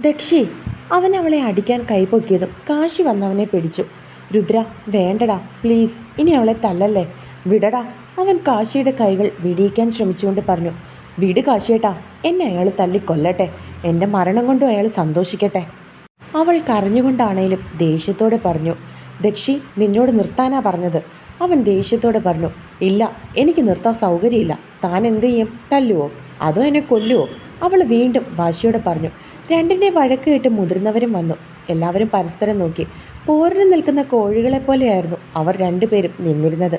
ദക്ഷി അവൻ അവളെ അടിക്കാൻ കൈപൊക്കിയതും കാശി വന്നവനെ പിടിച്ചു. രുദ്ര വേണ്ടടാ പ്ലീസ് ഇനി അവളെ തല്ലല്ലേ? വിടടാ അവൻ കാശിയുടെ കൈകൾ വിടിയിക്കാൻ ശ്രമിച്ചുകൊണ്ട് പറഞ്ഞു. വിട് കാശിയേട്ടാ എന്നെ അയാൾ തല്ലിക്കൊല്ലട്ടെ. എന്റെ മരണം കൊണ്ടും അയാൾ സന്തോഷിക്കട്ടെ. അവൾ കരഞ്ഞുകൊണ്ടാണേലും ദേഷ്യത്തോടെ പറഞ്ഞു. ദക്ഷി നിന്നോട് നിർത്താനാ പറഞ്ഞത്. അവൻ ദേഷ്യത്തോടെ പറഞ്ഞു. ഇല്ല എനിക്ക് നിർത്താൻ സൗകര്യമില്ല. താൻ എന്ത് ചെയ്യും? തല്ലുവോ? അതോ എന്നെ കൊല്ലുവോ? അവൾ വീണ്ടും വാശിയോടെ പറഞ്ഞു. രണ്ടിന്റെ വഴക്ക് കേട്ട് മുതിർന്നവരും വന്നു. എല്ലാവരും പരസ്പരം നോക്കി. പോരിന് നിൽക്കുന്ന കോഴികളെ പോലെയായിരുന്നു അവർ രണ്ടുപേരും നിന്നിരുന്നത്.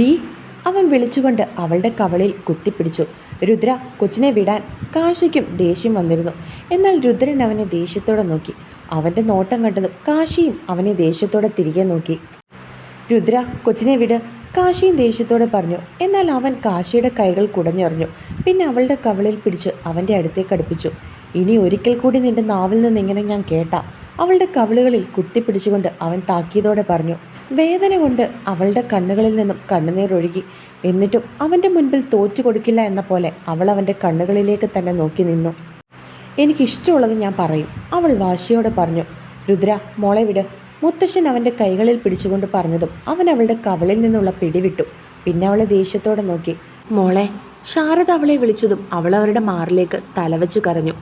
ഡി അവൻ വിളിച്ചുകൊണ്ട് അവളുടെ കവളിൽ കുത്തിപ്പിടിച്ചു. രുദ്ര കൊച്ചിനെ വിടാൻ കാശിക്കും ദേഷ്യം വന്നിരുന്നു. എന്നാൽ രുദ്രൻ അവനെ ദേഷ്യത്തോടെ നോക്കി. അവന്റെ നോട്ടം കണ്ടതും കാശിയും അവനെ ദേഷ്യത്തോടെ തിരികെ നോക്കി. രുദ്ര കൊച്ചിനെ വിട്. കാശിയും ദേഷ്യത്തോടെ പറഞ്ഞു. എന്നാൽ അവൻ കാശിയുടെ കൈകൾ കുടഞ്ഞെറിഞ്ഞു. പിന്നെ അവളുടെ കവളിൽ പിടിച്ച് അവന്റെ അടുത്തേക്ക് അടുപ്പിച്ചു. ഇനി ഒരിക്കൽ കൂടി നിന്റെ നാവിൽ നിന്ന് ഇങ്ങനെ ഞാൻ കേട്ട അവളുടെ കവിളുകളിൽ കുത്തിപ്പിടിച്ചുകൊണ്ട് അവൻ താക്കിയതോടെ പറഞ്ഞു വേദന കൊണ്ട് അവളുടെ കണ്ണുകളിൽ നിന്നും കണ്ണുനീർ ഒഴുകി. എന്നിട്ടും അവന്റെ മുൻപിൽ തോറ്റു കൊടുക്കില്ല എന്ന പോലെ അവൾ അവന്റെ കണ്ണുകളിലേക്ക് തന്നെ നോക്കി നിന്നു. എനിക്കിഷ്ടമുള്ളത് ഞാൻ പറയും അവൾ വാശിയോടെ പറഞ്ഞു. രുദ്ര മോളെ വിട്. മുത്തശ്ശൻ അവന്റെ കൈകളിൽ പിടിച്ചുകൊണ്ട് പറഞ്ഞതും അവൻ അവളുടെ കവളിൽ നിന്നുള്ള പിടിവിട്ടു. പിന്നെ അവളെ ദേഷ്യത്തോടെ നോക്കി. മോളെ ശാരദ അവളെ വിളിച്ചതും അവൾ അവരുടെ മാറിലേക്ക് തലവെച്ച് കരഞ്ഞു.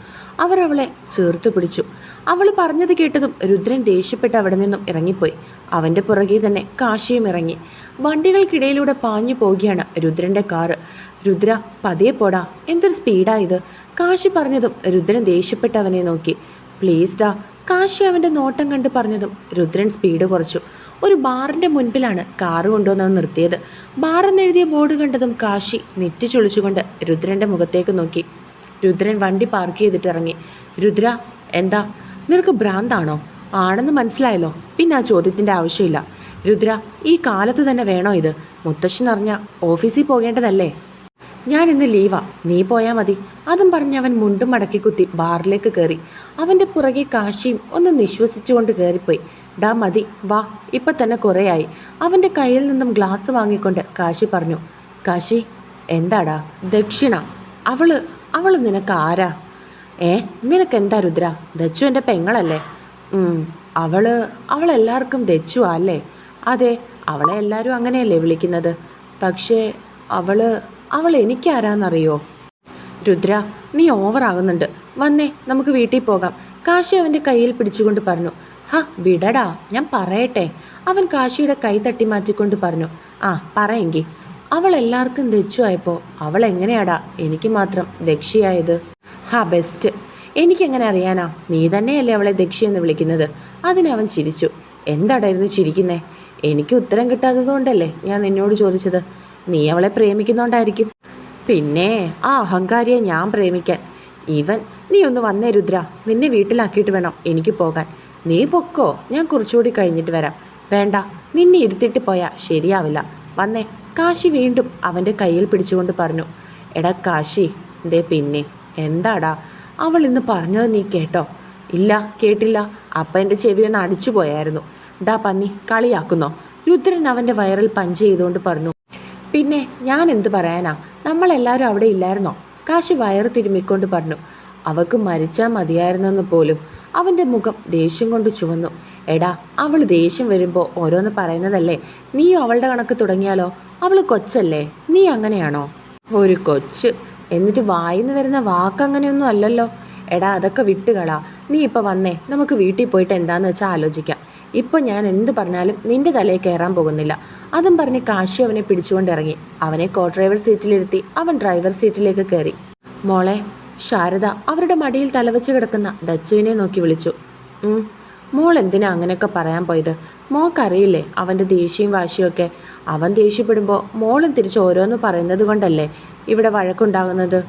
അവർ അവളെ ചേർത്തു പിടിച്ചു. അവൾ പറഞ്ഞത് കേട്ടതും രുദ്രൻ ദേഷ്യപ്പെട്ട് അവിടെ നിന്നും ഇറങ്ങിപ്പോയി. അവന്റെ പുറകെ തന്നെ കാശിയും ഇറങ്ങി. വണ്ടികൾക്കിടയിലൂടെ പാഞ്ഞു പോവുകയാണ് രുദ്രന്റെ കാറ്. രുദ്ര പതിയെ പോടാ എന്തൊരു സ്പീഡാ ഇത്? കാശി പറഞ്ഞതും രുദ്രൻ ദേഷ്യപ്പെട്ട് അവനെ നോക്കി. പ്ലീസ് ഡാ കാശി അവന്റെ നോട്ടം കണ്ട് പറഞ്ഞതും രുദ്രൻ സ്പീഡ് കുറച്ചു. ഒരു ബാറിന്റെ മുൻപിലാണ് കാറ് കൊണ്ടുവന്നവൻ നിർത്തിയത്. ബാറെന്നെഴുതിയ ബോർഡ് കണ്ടതും കാശി നെറ്റി ചൊളിച്ചുകൊണ്ട് രുദ്രന്റെ മുഖത്തേക്ക് നോക്കി. രുദ്രൻ വണ്ടി പാർക്ക് ചെയ്തിട്ട് ഇറങ്ങി. രുദ്ര എന്താ? നിനക്ക് ഭ്രാന്താണോ? ആണെന്ന് മനസ്സിലായല്ലോ. പിന്നെ ആ ചോദ്യത്തിന്റെ ആവശ്യമില്ല. രുദ്ര ഈ കാലത്ത് തന്നെ വേണോ ഇത്? മുത്തശ്ശൻ അറിഞ്ഞ ഓഫീസിൽ പോകേണ്ടതല്ലേ? ഞാൻ ഇന്ന് ലീവാ. നീ പോയാൽ മതി. അതും പറഞ്ഞ് അവൻ മുണ്ടും മടക്കി കുത്തി ബാറിലേക്ക് കയറി. അവന്റെ പുറകെ കാശിയും ഒന്ന് നിശ്വസിച്ചുകൊണ്ട് കയറിപ്പോയി. ഡാ മതി വാ. ഇപ്പൊ തന്നെ കുറേയായി. അവന്റെ കയ്യിൽ നിന്നും ഗ്ലാസ് വാങ്ങിക്കൊണ്ട് കാശി പറഞ്ഞു. കാശി എന്താടാ? ദക്ഷിണ. അവൾ അവൾ നിനക്ക് ആരാ? ഏ നിനക്ക് എന്താ രുദ്ര? ദച്ചു എന്റെ പെങ്ങളല്ലേ? അവൾ അവളെല്ലാവർക്കും ദച്ചു അല്ലേ? അതെ അവളെ എല്ലാവരും അങ്ങനെയല്ലേ വിളിക്കുന്നത്. പക്ഷേ അവൾ അവൾ എനിക്കാരാന്നറിയോ? രുദ്ര നീ ഓവറാകുന്നുണ്ട് വന്നേ നമുക്ക് വീട്ടിൽ പോകാം. കാശി അവന്റെ കയ്യിൽ പിടിച്ചുകൊണ്ട് പറഞ്ഞു. ഹ വിടടാ ഞാൻ പറയട്ടെ. അവൻ കാശിയുടെ കൈ തട്ടി മാറ്റിക്കൊണ്ട് പറഞ്ഞു ആ പറയെങ്കി. അവൾ എല്ലാവർക്കും ദച്ചുവായപ്പോൾ അവൾ എങ്ങനെയാടാ? എനിക്ക് മാത്രം ദക്ഷിയായത്. ഹാ ബെസ്റ്റ് എനിക്കെങ്ങനെ അറിയാനാ? നീ തന്നെയല്ലേ അവളെ ദക്ഷി എന്ന് വിളിക്കുന്നത്. അതിനവൻ ചിരിച്ചു. എന്താടായിരുന്നു ചിരിക്കുന്നേ? എനിക്ക് ഉത്തരം കിട്ടാത്തത് കൊണ്ടല്ലേ ഞാൻ നിന്നോട് ചോദിച്ചത്. നീ അവളെ പ്രേമിക്കുന്നോണ്ടായിരിക്കും. പിന്നെ ആ അഹങ്കാരിയെ ഞാൻ പ്രേമിക്കാൻ. ഇവൻ നീ ഒന്ന് വന്നേ രുദ്ര. നിന്നെ വീട്ടിലാക്കിയിട്ട് വേണം എനിക്ക് പോകാൻ. നീ പൊക്കോ ഞാൻ കുറച്ചുകൂടി കഴിഞ്ഞിട്ട് വരാം. വേണ്ട നിന്നെ ഇരുത്തിട്ട് പോയാൽ ശരിയാവില്ല. വന്നേ കാശി വീണ്ടും അവന്റെ കയ്യിൽ പിടിച്ചുകൊണ്ട് പറഞ്ഞു. എടാ കാശി ദേ പിന്നെ എന്താടാ? അവൾ ഇന്ന് പറഞ്ഞത് നീ കേട്ടോ? ഇല്ല കേട്ടില്ല. അപ്പം എന്റെ ചെവി ഒന്ന് അടിച്ചു പോയായിരുന്നു. ഡാ പന്നി കളിയാക്കുന്നോ? രുദ്രൻ അവന്റെ വയറിൽ പഞ്ച് ചെയ്തുകൊണ്ട് പറഞ്ഞു. പിന്നെ ഞാൻ എന്ത് പറയാനാ? നമ്മളെല്ലാവരും അവിടെ ഇല്ലായിരുന്നോ? കാശി വയറ് തിരുമ്മിക്കൊണ്ട് പറഞ്ഞു. അവൾക്ക് മരിച്ചാൽ മതിയായിരുന്നെന്ന് പോലും അവന്റെ മുഖം ദേഷ്യം കൊണ്ട് ചുവന്നു. എടാ അവൾ ദേഷ്യം വരുമ്പോൾ ഓരോന്ന് പറയുന്നതല്ലേ? നീയും അവളുടെ കണക്ക് തുടങ്ങിയാലോ? അവൾ കൊച്ചല്ലേ? നീ അങ്ങനെയാണോ? ഒരു കൊച്ച്. എന്നിട്ട് വായിന്ന് വരുന്ന വാക്ക് അങ്ങനെയൊന്നും അല്ലല്ലോ. എടാ അതൊക്കെ വിട്ടുകളാ. നീ ഇപ്പം വന്നേ. നമുക്ക് വീട്ടിൽ പോയിട്ട് എന്താണെന്ന് വെച്ചാൽ ആലോചിക്കാം. ഇപ്പം ഞാൻ എന്ത് പറഞ്ഞാലും നിന്റെ തലയിൽ കയറാൻ പോകുന്നില്ല. അതും പറഞ്ഞ് കാശി അവനെ പിടിച്ചുകൊണ്ട് ഇറങ്ങി. അവനെ കോ ഡ്രൈവർ സീറ്റിലിരുത്തി അവൻ ഡ്രൈവർ സീറ്റിലേക്ക് കയറി മോളെ ശാരദ അവരുടെ മടിയിൽ തലവെച്ച് കിടക്കുന്ന ദച്ചുവിനെ നോക്കി വിളിച്ചു. മോൾ എന്തിനാ അങ്ങനെയൊക്കെ പറയാൻ പോയത്? മോക്കറിയില്ലേ അവന്റെ ദേഷ്യവും വാശിയൊക്കെ അവൻ ദേഷ്യപ്പെടുമ്പോൾ മോളും തിരിച്ച് ഓരോന്ന് പറയുന്നത് കൊണ്ടല്ലേ ഇവിടെ വഴക്കുണ്ടാകുന്നത്?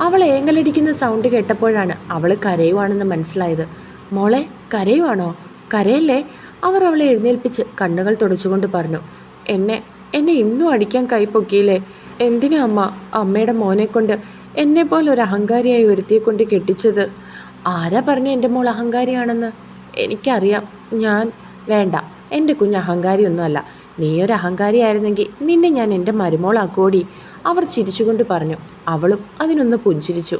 അവൾ ഏങ്ങലടിക്കുന്ന സൗണ്ട് കേട്ടപ്പോഴാണ് അവൾ കരയുവാണെന്ന് മനസ്സിലായത്. മോളെ കരയുവാണോ? കരയല്ലേ? അവർ അവളെ എഴുന്നേൽപ്പിച്ച് കണ്ണുകൾ തുടച്ചുകൊണ്ട് പറഞ്ഞു. എന്നെ എന്നെ ഇന്നും അടിക്കാൻ കൈപ്പൊക്കിയില്ലേ എന്തിനാ അമ്മ അമ്മയുടെ മോനെ കൊണ്ട് എന്നെ പോലെ ഒരു അഹങ്കാരിയായി ഒരുത്തിയെ കൊണ്ട് കെട്ടിച്ചത്. ആരാ പറഞ്ഞു എന്റെ മോൾ അഹങ്കാരിയാണെന്ന്? എനിക്കറിയാം. ഞാൻ വേണ്ട. എന്റെ കുഞ്ഞ് അഹങ്കാരിയൊന്നുമല്ല. നീ ഒരു അഹങ്കാരിയായിരുന്നെങ്കിൽ നിന്നെ ഞാൻ എന്റെ മരുമോളാക്കോടി അവർ ചിരിച്ചുകൊണ്ട് പറഞ്ഞു. അവളും അതിനൊന്ന് പുഞ്ചിരിച്ചു.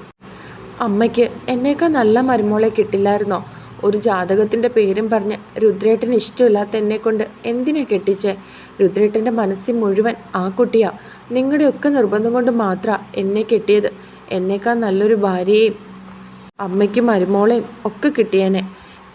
അമ്മയ്ക്ക് എന്നേക്കാൾ നല്ല മരുമോളെ കിട്ടില്ലായിരുന്നോ? ഒരു ജാതകത്തിന്റെ പേരും പറഞ്ഞ് രുദ്രേട്ടന് ഇഷ്ടമില്ലാത്ത എന്നെ കൊണ്ട് എന്തിനാ കെട്ടിച്ചേ? രുദ്രേട്ടന്റെ മനസ്സിൽ മുഴുവൻ ആ കുട്ടിയാ. നിങ്ങളുടെയൊക്കെ നിർബന്ധം കൊണ്ട് മാത്രമാണ് എന്നെ കെട്ടിയത്. എന്നേക്കാൾ നല്ലൊരു ഭാര്യയെയും അമ്മയ്ക്കും മരുമോളെയും ഒക്കെ കിട്ടിയേനെ.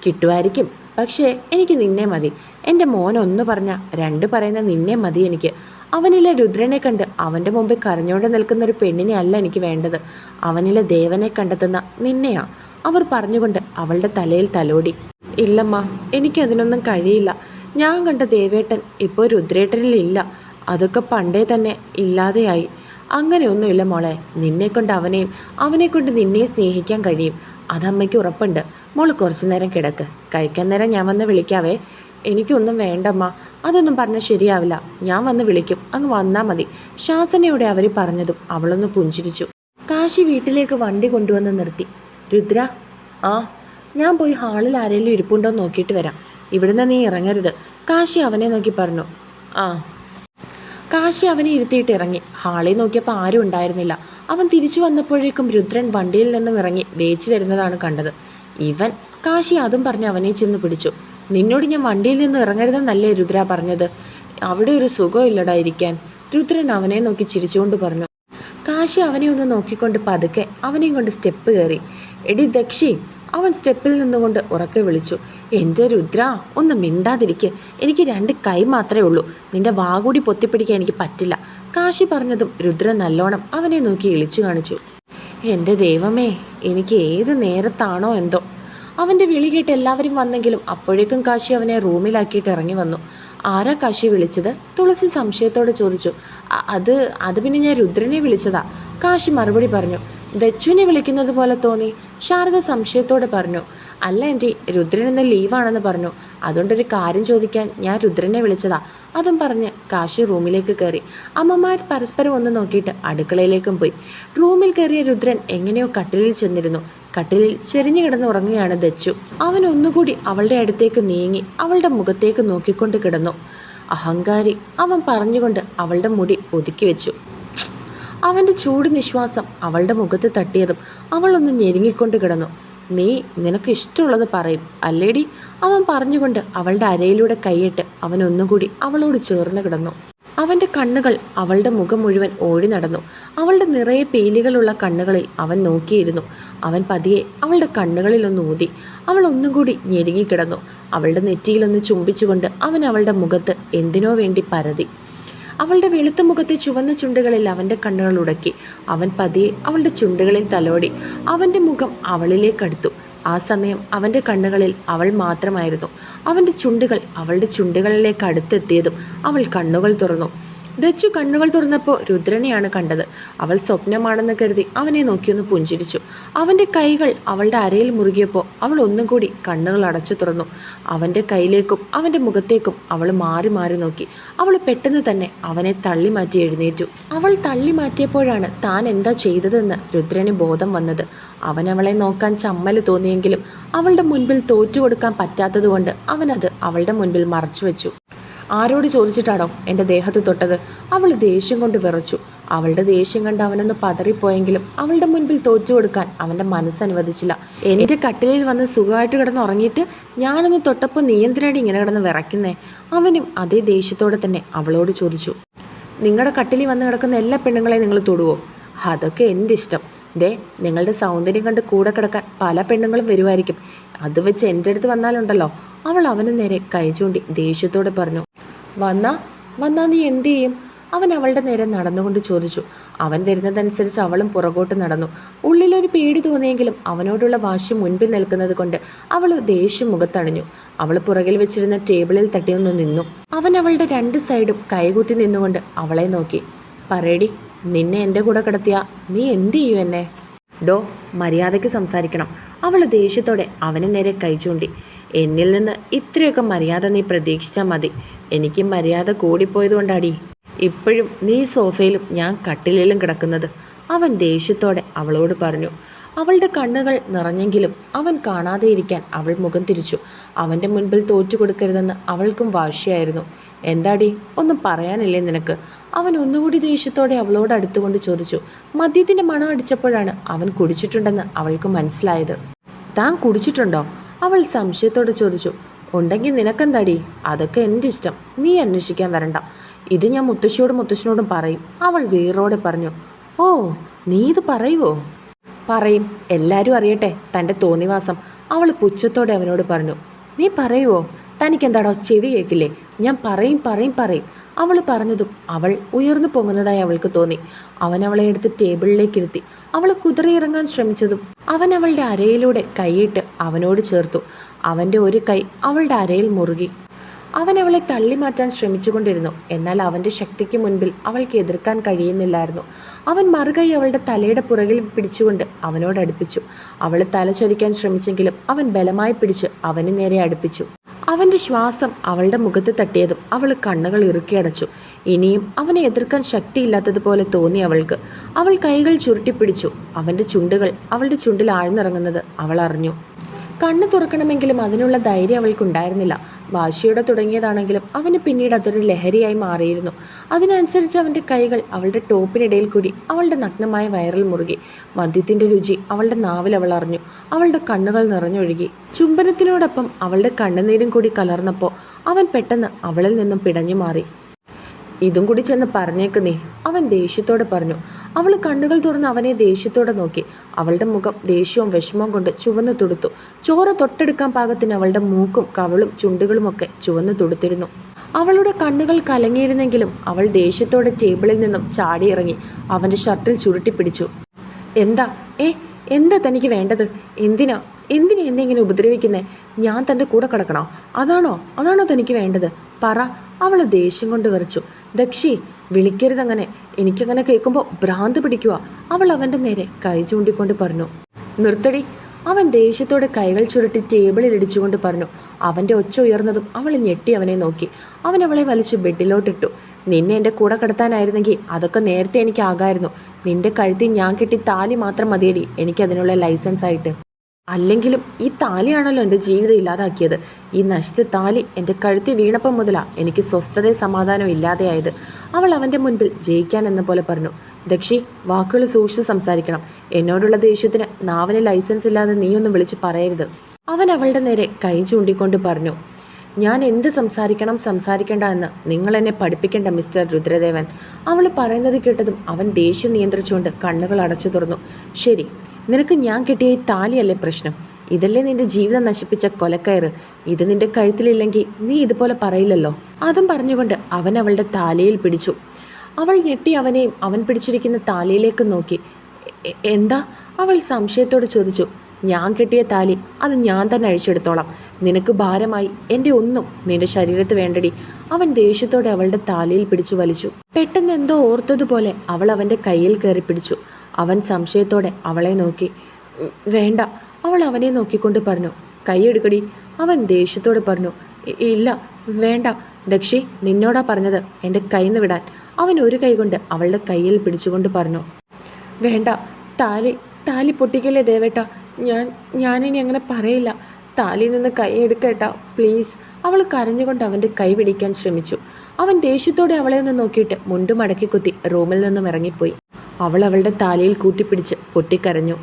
കിട്ടുമായിരിക്കും. പക്ഷേ എനിക്ക് നിന്നെ മതി. എന്റെ മോൻ ഒന്ന് പറഞ്ഞ രണ്ട് പറയുന്ന നിന്നെ മതി എനിക്ക്. അവനിലെ രുദ്രനെ കണ്ട് അവന്റെ മുമ്പിൽ കരഞ്ഞോണ്ട് നിൽക്കുന്ന ഒരു പെണ്ണിനെ അല്ല എനിക്ക് വേണ്ടത്. അവനിലെ ദേവനെ കണ്ടെത്തുന്ന നിന്നെയാ. അവർ പറഞ്ഞുകൊണ്ട് അവളുടെ തലയിൽ തലോടി. ഇല്ലമ്മ എനിക്കതിനൊന്നും കഴിയില്ല. ഞാൻ കണ്ട ദേവേട്ടൻ ഇപ്പോൾ രുദ്രേട്ടനിലില്ല. അതൊക്കെ പണ്ടേ തന്നെ ഇല്ലാതെയായി. അങ്ങനെയൊന്നുമില്ല മോളെ. നിന്നെക്കൊണ്ട് അവനെയും അവനെക്കൊണ്ട് നിന്നെയും സ്നേഹിക്കാൻ കഴിയും. അതമ്മയ്ക്ക് ഉറപ്പുണ്ട്. മോൾ കുറച്ചു നേരം കിടക്ക്. കഴിക്കാൻ നേരം ഞാൻ വന്ന് വിളിക്കാവേ. എനിക്കൊന്നും വേണ്ടമ്മ. അതൊന്നും പറഞ്ഞാൽ ശരിയാവില്ല. ഞാൻ വന്ന് വിളിക്കും. അങ്ങ് വന്നാൽ മതി. ശാസനയോടെ അവർ പറഞ്ഞതും അവളൊന്ന് പുഞ്ചിരിച്ചു. കാശി വീട്ടിലേക്ക് വണ്ടി കൊണ്ടുവന്ന് നിർത്തി. രുദ്ര ആ ഞാൻ പോയി ഹാളിൽ ആരെങ്കിലും ഇരിപ്പുണ്ടോ നോക്കിയിട്ട് വരാം. ഇവിടുന്ന് നീ ഇറങ്ങരുത്. കാശി അവനെ നോക്കി പറഞ്ഞു. ആ. കാശി അവനെ ഇരുത്തിയിട്ട് ഇറങ്ങി. ഹാളിൽ നോക്കിയപ്പോൾ ആരും ഉണ്ടായിരുന്നില്ല. അവൻ തിരിച്ചു വന്നപ്പോഴേക്കും രുദ്രൻ വണ്ടിയിൽ നിന്നും ഇറങ്ങി വേച്ചു വരുന്നതാണ് കണ്ടത്. ഇവൻ കാശി അതും പറഞ്ഞ് അവനെ ചെന്ന് പിടിച്ചു. നിന്നോട് ഞാൻ വണ്ടിയിൽ നിന്ന് ഇറങ്ങരുതെന്നല്ലേ രുദ്ര പറഞ്ഞത്? അവിടെ ഒരു സുഖമില്ലടാ ഇരിക്കാൻ. രുദ്രൻ അവനെ നോക്കി ചിരിച്ചുകൊണ്ട് പറഞ്ഞു. കാശി അവനെ ഒന്ന് നോക്കിക്കൊണ്ട് പതുക്കെ അവനെയും കൊണ്ട് സ്റ്റെപ്പ് കയറി. എടി ദക്ഷി അവൻ സ്റ്റെപ്പിൽ നിന്നുകൊണ്ട് ഉറക്കെ വിളിച്ചു. എന്റെ രുദ്ര ഒന്ന് മിണ്ടാതിരിക്ക്. എനിക്ക് രണ്ട് കൈ മാത്രമേ ഉള്ളൂ. നിന്റെ വാകൂടി പൊത്തിപ്പിടിക്കാൻ എനിക്ക് പറ്റില്ല. കാശി പറഞ്ഞതും രുദ്ര നല്ലോണം അവനെ നോക്കി ഇളിച്ചു കാണിച്ചു. എന്റെ ദൈവമേ എനിക്ക് ഏത് നേരത്താണോ എന്തോ. അവന്റെ വിളി കേട്ട് എല്ലാവരും വന്നെങ്കിലും അപ്പോഴേക്കും കാശി അവനെ റൂമിലാക്കിയിട്ട് ഇറങ്ങി വന്നു. ആരാ കാശി വിളിച്ചത്? തുളസി സംശയത്തോടെ ചോദിച്ചു. അത് അത് പിന്നെ ഞാൻ രുദ്രനെ വിളിച്ചതാ. കാശി മറുപടി പറഞ്ഞു. ദച്ചുവിനെ വിളിക്കുന്നത് പോലെ തോന്നി. ശാരദ സംശയത്തോടെ പറഞ്ഞു. അല്ല ആന്റി രുദ്രൻ ഇന്ന് ലീവാണെന്ന് പറഞ്ഞു. അതുകൊണ്ടൊരു കാര്യം ചോദിക്കാൻ ഞാൻ രുദ്രനെ വിളിച്ചതാ. അതും പറഞ്ഞ് കാശി റൂമിലേക്ക് കയറി. അമ്മമാർ പരസ്പരം ഒന്ന് നോക്കിയിട്ട് അടുക്കളയിലേക്കും പോയി. റൂമിൽ കയറിയ രുദ്രൻ എങ്ങനെയോ കട്ടിലിൽ ചെന്നിരുന്നു. കട്ടിലിൽ ചെരിഞ്ഞു കിടന്ന് ഉറങ്ങുകയാണ് ദച്ചു. അവൻ ഒന്നുകൂടി അവളുടെ അടുത്തേക്ക് നീങ്ങി അവളുടെ മുഖത്തേക്ക് നോക്കിക്കൊണ്ട് കിടന്നു. അഹങ്കാരി അവൻ പറഞ്ഞുകൊണ്ട് അവളുടെ മുടി ഒതുക്കി വെച്ചു. അവന്റെ ചൂട് നിശ്വാസം അവളുടെ മുഖത്ത് തട്ടിയതും അവളൊന്ന് ഞെരുങ്ങിക്കൊണ്ട് കിടന്നു. നീ നിനക്ക് ഇഷ്ടമുള്ളത് പറയും. അല്ലേടി? അവൻ പറഞ്ഞുകൊണ്ട് അവളുടെ അരയിലൂടെ കൈയിട്ട് അവൻ ഒന്നുകൂടി അവളോട് ചേർന്ന് കിടന്നു. അവന്റെ കണ്ണുകൾ അവളുടെ മുഖം മുഴുവൻ ഓടി നടന്നു. അവളുടെ നിറയെ പേലികളുള്ള കണ്ണുകളിൽ അവൻ നോക്കിയിരുന്നു. അവൻ പതിയെ അവളുടെ കണ്ണുകളിലൊന്ന് ഊതി. അവൾ ഒന്നും കൂടി ഞെരുങ്ങിക്കിടന്നു അവളുടെ നെറ്റിയിലൊന്ന് ചുംബിച്ചുകൊണ്ട് അവൻ അവളുടെ മുഖത്ത് എന്തിനോ വേണ്ടി പരതി. അവളുടെ വെളുത്ത മുഖത്തെ ചുവന്ന ചുണ്ടുകളിൽ അവന്റെ കണ്ണുകൾ ഉടക്കി. അവൻ പതിയെ അവളുടെ ചുണ്ടുകളിൽ തലോടി. അവന്റെ മുഖം അവളിലേക്കടുത്തു ആ സമയം അവന്റെ കണ്ണുകളിൽ അവൾ മാത്രമായിരുന്നു. അവന്റെ ചുണ്ടുകൾ അവളുടെ ചുണ്ടുകളിലേക്ക് അടുത്തെത്തിയതും അവൾ കണ്ണുകൾ തുറന്നു. ദച്ചു കണ്ണുകൾ തുറന്നപ്പോൾ രുദ്രനെയാണ് കണ്ടത്. അവൾ സ്വപ്നമാണെന്ന് കരുതി അവനെ നോക്കിയൊന്ന് പുഞ്ചിരിച്ചു. അവന്റെ കൈകൾ അവളുടെ അരയിൽ മുറുകിയപ്പോൾ അവൾ ഒന്നും കൂടി കണ്ണുകൾ അടച്ചു തുറന്നു. അവന്റെ കയ്യിലേക്കും അവന്റെ മുഖത്തേക്കും അവൾ മാറി മാറി നോക്കി. അവൾ പെട്ടെന്ന് തന്നെ അവനെ തള്ളി മാറ്റി എഴുന്നേറ്റു. അവൾ തള്ളി മാറ്റിയപ്പോഴാണ് താൻ എന്താ ചെയ്തതെന്ന് രുദ്രന് ബോധം വന്നത്. അവൻ അവളെ നോക്കാൻ ചമ്മൽ തോന്നിയെങ്കിലും അവളുടെ മുൻപിൽ തോറ്റുകൊടുക്കാൻ പറ്റാത്തതുകൊണ്ട് അവനത് അവളുടെ മുൻപിൽ മറച്ചു വെച്ചു. ആരോട് ചോദിച്ചിട്ടാണോ എന്റെ ദേഹത്ത് തൊട്ടത്? അവൾ ദേഷ്യം കൊണ്ട് വിറച്ചു. അവളുടെ ദേഷ്യം കണ്ട് അവനൊന്ന് പതറിപ്പോയെങ്കിലും അവളുടെ മുൻപിൽ തോറ്റു കൊടുക്കാൻ അവന്റെ മനസ്സനുവദിച്ചില്ല എന്റെ കട്ടിലിൽ വന്ന് സുഖമായിട്ട് കിടന്ന് ഉറങ്ങിയിട്ട് ഞാനൊന്ന് തൊട്ടപ്പോൾ നീ ഇങ്ങനെ കിടന്ന് വിറയ്ക്കുന്നേ? അവനും അതേ ദേഷ്യത്തോടെ തന്നെ അവളോട് ചോദിച്ചു. നിങ്ങളുടെ കട്ടിലിൽ വന്ന് കിടക്കുന്ന എല്ലാ പെണ്ണുങ്ങളെയും നിങ്ങൾ തൊടുവോ? അതൊക്കെ എന്റെ ഇഷ്ടം. ദേ നിങ്ങളുടെ സൗന്ദര്യം കണ്ട് കൂടെ കിടക്കാൻ പല പെണ്ണുങ്ങളും വരുമായിരിക്കും. അത് വെച്ച് എന്റെ അടുത്ത് വന്നാലുണ്ടല്ലോ. അവൾ അവന് നേരെ കൈ ചൂണ്ടി ദേഷ്യത്തോടെ പറഞ്ഞു. വന്നാ വന്നാ നീ എന്തു ചെയ്യും? അവൻ അവളുടെ നേരെ നടന്നുകൊണ്ട് ചോദിച്ചു. അവൻ വരുന്നതനുസരിച്ച് അവളും പുറകോട്ട് നടന്നു. ഉള്ളിലൊരു പേടി തോന്നിയെങ്കിലും അവനോടുള്ള വാശി മുൻപിൽ നിൽക്കുന്നത് കൊണ്ട് അവൾ ദേഷ്യം മുഖത്തണിഞ്ഞു. അവൾ പുറകിൽ വെച്ചിരുന്ന ടേബിളിൽ തട്ടിയൊന്ന് നിന്നു. അവൻ അവളുടെ രണ്ട് സൈഡും കൈകുത്തി നിന്നുകൊണ്ട് അവളെ നോക്കി. പറയടി നിന്നെ എന്റെ കൂടെ കിടത്തിയ? നീ എന്ത് ചെയ്യും എന്നെ? ഡോ മര്യാദയ്ക്ക് സംസാരിക്കണം. അവൾ ദേഷ്യത്തോടെ അവന് നേരെ കൈ ചൂണ്ടി. എന്നിൽ നിന്ന് ഇത്രയൊക്കെ മര്യാദ നീ പ്രതീക്ഷിച്ചാൽ മതി. എനിക്ക് മര്യാദ കൂടിപ്പോയതുകൊണ്ടാടി. ഇപ്പോഴും നീ സോഫയിലും ഞാൻ കട്ടിലിലും കിടക്കുന്നത്. അവൻ ദേഷ്യത്തോടെ അവളോട് പറഞ്ഞു. അവളുടെ കണ്ണുകൾ നിറഞ്ഞെങ്കിലും അവൻ കാണാതെ ഇരിക്കാൻ അവൾ മുഖം തിരിച്ചു. അവന്റെ മുൻപിൽ തോറ്റു കൊടുക്കരുതെന്ന് അവൾക്കും വാശിയായിരുന്നു. എന്താടി? ഒന്നും പറയാനില്ലേ നിനക്ക്? അവൻ ഒന്നുകൂടി ദേഷ്യത്തോടെ അവളോട് അടുത്തുകൊണ്ട് ചോദിച്ചു. മദ്യത്തിന്റെ മണം അടിച്ചപ്പോഴാണ് അവൻ കുടിച്ചിട്ടുണ്ടെന്ന് അവൾക്ക് മനസ്സിലായത്. താൻ കുടിച്ചിട്ടുണ്ടോ? അവൾ സംശയത്തോടെ ചോദിച്ചു ഉണ്ടെങ്കിൽ നിനക്കെന്താടി? അതൊക്കെ എന്റെ ഇഷ്ടം നീ അന്വേഷിക്കാൻ വരണ്ട. ഇത് ഞാൻ മുത്തശ്ശിയോടും മുത്തശ്ശനോടും പറയും. അവൾ വീറോടെ പറഞ്ഞു ഓ നീ ഇത് പറയുവോ? പറയും. എല്ലാവരും അറിയട്ടെ തന്റെ തോന്നിവാസം. അവൾ പുച്ഛത്തോടെ അവനോട് പറഞ്ഞു നീ പറയുവോ? തനിക്കെന്താടോ ചെവി കേൾക്കില്ലേ? ഞാൻ പറയും പറയും പറയും. അവൾ പറഞ്ഞതും അവൾ ഉയർന്നു പൊങ്ങുന്നതായി അവൾക്ക് തോന്നി. അവൻ അവളെ എടുത്ത് ടേബിളിലേക്ക് ഇരുത്തി. അവൾ കുതിരയിറങ്ങാൻ ശ്രമിച്ചതും അവൻ അവളുടെ അരയിലൂടെ കൈയിട്ട് അവനോട് ചേർത്തു. അവന്റെ ഒരു കൈ അവളുടെ അരയിൽ മുറുകി. അവൻ അവളെ തള്ളി മാറ്റാൻ ശ്രമിച്ചുകൊണ്ടിരുന്നു. എന്നാൽ അവന്റെ ശക്തിക്ക് മുൻപിൽ അവൾക്ക് എതിർക്കാൻ കഴിയുന്നില്ലായിരുന്നു. അവൻ മറുകൈ അവളുടെ തലയുടെ പുറകിൽ പിടിച്ചുകൊണ്ട് അവനോട് അടുപ്പിച്ചു. അവൾ തല ചൊരിക്കാൻ ശ്രമിച്ചെങ്കിലും അവൻ ബലമായി പിടിച്ച് അവന് നേരെ അടുപ്പിച്ചു. അവന്റെ ശ്വാസം അവളുടെ മുഖത്ത് തട്ടിയതും അവൾ കണ്ണുകൾ ഇറുക്കി അടച്ചു. ഇനിയും അവനെ എതിർക്കാൻ ശക്തിയില്ലാത്തതുപോലെ തോന്നി അവൾക്ക്. അവൾ കൈകൾ ചുരുട്ടിപ്പിടിച്ചു അവന്റെ ചുണ്ടുകൾ അവളുടെ ചുണ്ടിൽ ആഴ്ന്നിറങ്ങുന്നത് അവൾ അറിഞ്ഞു. കണ്ണു തുറക്കണമെങ്കിലും അതിനുള്ള ധൈര്യം അവൾക്കുണ്ടായിരുന്നില്ല. വാശിയോടെ തുടങ്ങിയതാണെങ്കിലും അവന് പിന്നീട് അതൊരു ലഹരിയായി മാറിയിരുന്നു. അതിനനുസരിച്ച് അവന്റെ കൈകൾ അവളുടെ ടോപ്പിനിടയിൽ കൂടി അവളുടെ നഗ്നമായ വയറിൽ മുറുകി. മദ്യത്തിന്റെ രുചി അവളുടെ നാവിൽ അവൾ അറിഞ്ഞു. അവളുടെ കണ്ണുകൾ നിറഞ്ഞൊഴുകി. ചുംബനത്തിനോടൊപ്പം അവളുടെ കണ്ണുനീരും കൂടി കലർന്നപ്പോൾ അവൻ പെട്ടെന്ന് അവളിൽ നിന്നും പിടഞ്ഞു മാറി. ഇതും കൂടി ചെന്ന് പറഞ്ഞേക്ക് നീ അവൻ ദേഷ്യത്തോടെ പറഞ്ഞു. അവൾ കണ്ണുകൾ തുറന്ന് അവനെ ദേഷ്യത്തോടെ നോക്കി. അവളുടെ മുഖം ദേഷ്യവും വിഷമവും കൊണ്ട് ചുവന്നു തുടുത്തു. ചോര തൊട്ടെടുക്കാൻ പാകത്തിന് അവളുടെ മൂക്കും കവളും ചുണ്ടുകളുമൊക്കെ ചുവന്നു തുടുത്തിരുന്നു. അവളുടെ കണ്ണുകൾ കലങ്ങിയിരുന്നെങ്കിലും അവൾ ദേഷ്യത്തോടെ ടേബിളിൽ നിന്നും ചാടിയിറങ്ങി അവന്റെ ഷർട്ടിൽ ചുരുട്ടിപ്പിടിച്ചു എന്താ? ഏ എന്താ തനിക്ക് വേണ്ടത്? എന്തിനാ? എന്തിനാ എന്നെ ഇങ്ങനെ ഉപദ്രവിക്കുന്നേ? ഞാൻ തന്റെ കൂടെ കിടക്കണോ? അതാണോ? അതാണോ തനിക്ക് വേണ്ടത്? പറ. അവൾ ദേഷ്യം കൊണ്ട് വിറച്ചു. ദക്ഷി വിളിക്കരുതങ്ങനെ. എനിക്കങ്ങനെ കേൾക്കുമ്പോൾ ഭ്രാന്ത് പിടിക്കുക അവൾ അവന്റെ നേരെ കൈ ചൂണ്ടിക്കൊണ്ട് പറഞ്ഞു. നിർത്തടി. അവൻ ദേഷ്യത്തോടെ കൈകൾ ചുരുട്ടി ടേബിളിൽ ഇടിച്ചുകൊണ്ട് പറഞ്ഞു. അവന്റെ ഒച്ച ഉയർന്നതും അവൾ ഞെട്ടി അവനെ നോക്കി. അവൻ അവളെ വലിച്ച് ബെഡിലോട്ടിട്ടു. നിന്നെ എന്റെ കൂടെ കിടത്താനായിരുന്നെങ്കിൽ അതൊക്കെ നേരത്തെ എനിക്കാകായിരുന്നു. നിന്റെ കഴുത്തി ഞാൻ കെട്ടി താലി മാത്രം മതിയടി. എനിക്കതിനുള്ള ലൈസൻസ് ആയിട്ട് അല്ലെങ്കിലും ഈ താലിയാണല്ലോ എന്റെ ജീവിതം ഇല്ലാതാക്കിയത്. ഈ നശിച്ച താലി എന്റെ കഴുത്തി വീണപ്പം മുതലാ എനിക്ക് സ്വസ്ഥതയും സമാധാനവും ഇല്ലാതെയായത് അവൾ അവന്റെ മുൻപിൽ ജയിക്കാൻ എന്ന പോലെ പറഞ്ഞു ദക്ഷി വാക്കുകൾ സൂക്ഷിച്ച് സംസാരിക്കണം. എന്നോടുള്ള ദേഷ്യത്തിന് നാവിന് ലൈസൻസ് ഇല്ലാതെ നീയൊന്നും വിളിച്ച് പറയരുത്. അവൻ അവളുടെ നേരെ കൈ ചൂണ്ടിക്കൊണ്ട് പറഞ്ഞു ഞാൻ എന്ത് സംസാരിക്കണം സംസാരിക്കേണ്ട എന്ന് നിങ്ങൾ എന്നെ പഠിപ്പിക്കേണ്ട മിസ്റ്റർ രുദ്രദേവൻ. അവൾ പറയുന്നത് കേട്ടതും അവൻ ദേഷ്യം നിയന്ത്രിച്ചുകൊണ്ട് കണ്ണുകൾ അടച്ചു തുറന്നു ശരി നിനക്ക് ഞാൻ കിട്ടിയ ഈ താലിയല്ലേ പ്രശ്നം? ഇതല്ലേ നിന്റെ ജീവിതം നശിപ്പിച്ച കൊലക്കയറ്. ഇത് നിന്റെ കഴുത്തിലില്ലെങ്കിൽ നീ ഇതുപോലെ പറയില്ലല്ലോ. അതും പറഞ്ഞുകൊണ്ട് അവൻ അവളുടെ താലിയിൽ പിടിച്ചു. അവൾ ഞെട്ടി അവനെയും അവൻ പിടിച്ചിരിക്കുന്ന താലിയിലേക്ക് നോക്കി. എന്താ? അവൾ സംശയത്തോട് ചോദിച്ചു. ഞാൻ കെട്ടിയ താലി അത് ഞാൻ തന്നെ അഴിച്ചെടുത്തോളാം. നിനക്ക് ഭാരമായി. എന്റെ ഒന്നും നിന്റെ ശരീരത്ത് വേണ്ടടി. അവൻ ദേഷ്യത്തോടെ അവളുടെ താലിയിൽ പിടിച്ചു വലിച്ചു. പെട്ടെന്ന് എന്തോ ഓർത്തതുപോലെ അവൾ അവന്റെ കയ്യിൽ കയറി പിടിച്ചു. അവൻ സംശയത്തോടെ അവളെ നോക്കി. വേണ്ട. അവൾ അവനെ നോക്കിക്കൊണ്ട് പറഞ്ഞു. കൈയെടുക്കടി അവൻ ദേഷ്യത്തോടെ പറഞ്ഞു. ഇല്ല വേണ്ട. ദക്ഷി നിന്നോടാ പറഞ്ഞത് എന്റെ കൈന്ന് വിടാൻ. അവൻ ഒരു കൈ കൊണ്ട് അവളുടെ കയ്യിൽ പിടിച്ചുകൊണ്ട് പറഞ്ഞു. വേണ്ട. താലി താലി പൊട്ടിക്കല്ലേ ദേവേട്ട. ഞാൻ ഞാനിനി അങ്ങനെ പറയില്ല. താലിയിൽ നിന്ന് കൈ എടുക്കേട്ടാ പ്ലീസ്. അവൾ കരഞ്ഞുകൊണ്ട് അവന്റെ കൈ പിടിക്കാൻ ശ്രമിച്ചു. അവൻ ദേഷ്യത്തോടെ അവളെ ഒന്ന് നോക്കിയിട്ട് മുണ്ടും മടക്കി കുത്തി റൂമിൽ നിന്നും ഇറങ്ങിപ്പോയി. അവൾ അവളുടെ താലിയിൽ കൂട്ടിപ്പിടിച്ച് പൊട്ടിക്കരഞ്ഞു.